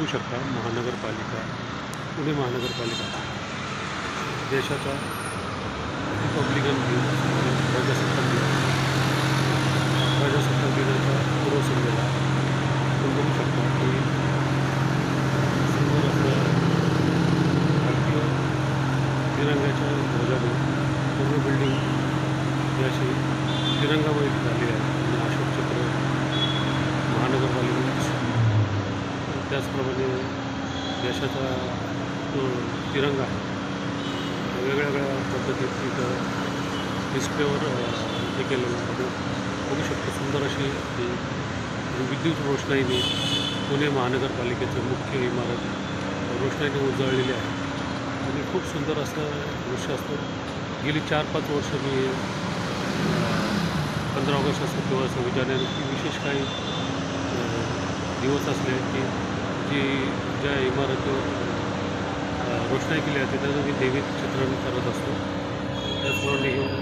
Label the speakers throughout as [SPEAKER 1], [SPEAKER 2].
[SPEAKER 1] बघू शकता महानगरपालिका पुणे महानगरपालिका देशाचा रिपब्लिकन दिन प्रजासत्ताक दिन प्रजासत्ताक दिनाच्या पूर्वसंध्येला आपण बघू शकता की सुंदर असं भारतीय तिरंग्याच्या ध्वजाने पूर्ण बिल्डिंग ही अशी तिरंगामय झाली आहे आणि अशोक चक्र महानगरपालिका त्याचप्रमाणे देशाचा जो तिरंगा आहे वेगवेगळ्या पद्धतीत इथं डिस्प्लेवर हे केलेलं आपण बघू शकतो सुंदर अशी ही विद्युत रोषणाईने पुणे महानगरपालिकेचं मुख्य इमारत रोषणाईने उजळलेली आहे. आणि खूप सुंदर असं दृश्य असतं. गेली चार पाच वर्ष मी पंधरा ऑगस्ट असो किंवा सव्वीस की विशेष काही दिवस असले की जी ज्या इमारतीवर रोषणाई केली जाते त्याचं मी नेहमी चित्रण करत असतो. त्याचप्रमाणे घेऊन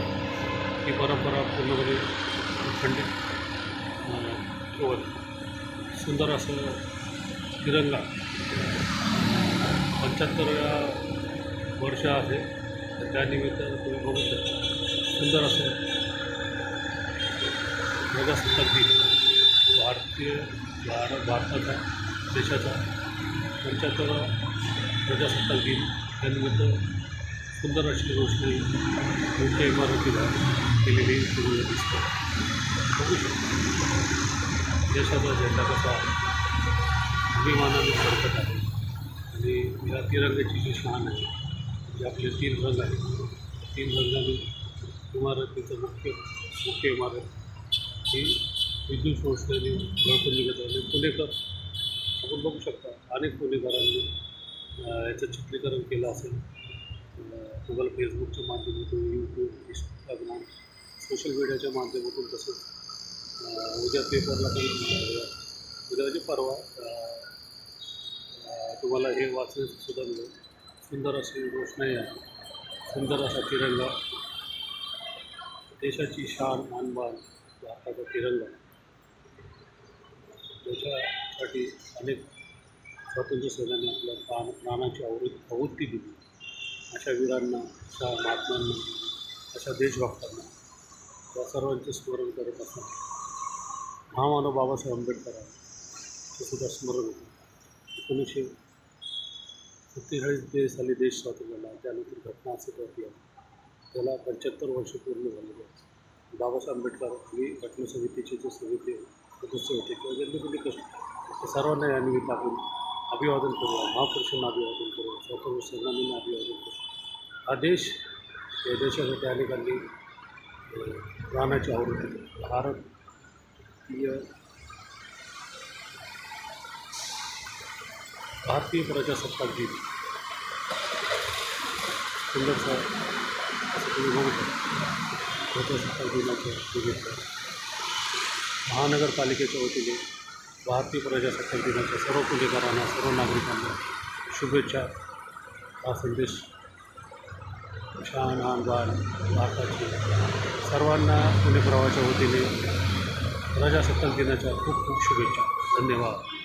[SPEAKER 1] ही परंपरा पूर्णपणे खंडित किंवा सुंदर असं तिरंगा. पंच्याहत्तरव्या वर्ष आहे. त्यानिमित्त तुम्ही बघू शकता. सुंदर असं प्रजासत्ताक दिन भारतीय भारत भारताचा देशाचा पंच्याहत्तरावा प्रजासत्ताक दिन. त्यानिमित्त सुंदर अशी रोषणी मोठ्या इमारतीला केलेली सुरू दिसते. बघू शकतो. देशाचा झेंडा कसा अभिमानाने सरकत आहे. आणि या तिरंगाची जी शान आहे जे आपले तीन रंग आहेत तीन रंगाने इमारतीचं मुख्य मुख्य इमारत ही विद्युत संस्थेने झळकून निघत आहे पुणेकर आपण बघू शकता. अनेक पुणेकरांनी याचं चित्रीकरण केलं असेल. तुम्हाला फेसबुकच्या माध्यमातून यूट्यूब इंस्टाग्राम सोशल मीडियाच्या माध्यमातून तसंच उद्या पेपरला पण उद्या म्हणजे परवा तुम्हाला हे वाचण्यास सुधारलं मिळेल. सुंदर अशी रोषणाई आहे. सुंदर असा तिरंगा. देशाची शान मानबान भारताचा तिरंगा. साठी अनेक स्वातंत्र्य सैन्याने आपल्या प्राण प्राणाची आवृत्ती दिली. अशा वीरांना अशा महात्म्यांना अशा देशभक्तांना या सर्वांचे स्मरण करत असताना महामानव बाबासाहेब आंबेडकरांचे सुद्धा स्मरण होते. एकोणीसशे सत्तेचाळीस दे साली देश स्वातंत्र्य झाला त्यानंतर घटना अस्तित्वात आली. त्याला पंच्याहत्तर वर्ष पूर्ण झालेले बाबासाहेब आंबेडकर आणि घटना समितीचे जे समिती सदस्य होते किंवा ज्यांनी कुठे कष्ट सर्वांना या निमित्त आपण अभिवादन करूया महापुरुषांना अभिवादन करूया स्वातंत्र्य सेनानींना अभिवादन करू हा देश या देशासाठी अनेकांनी प्राणाची आवृत्ती दिली. भारतीय भारतीय प्रजासत्ताक दिन सुंदरसा असं प्रजासत्ताक दिनाच्या निमित्त महानगरपालिकेच्या वतीने भारतीय प्रजासत्ताक दिनाच्या सर्व पुणेकरांना सर्व नागरिकांना शुभेच्छा. हा संदेश शान आमदार भारताची. सर्वांना पुणे प्रवाहाच्या वतीने प्रजासत्ताक दिनाच्या खूप खूप शुभेच्छा. धन्यवाद.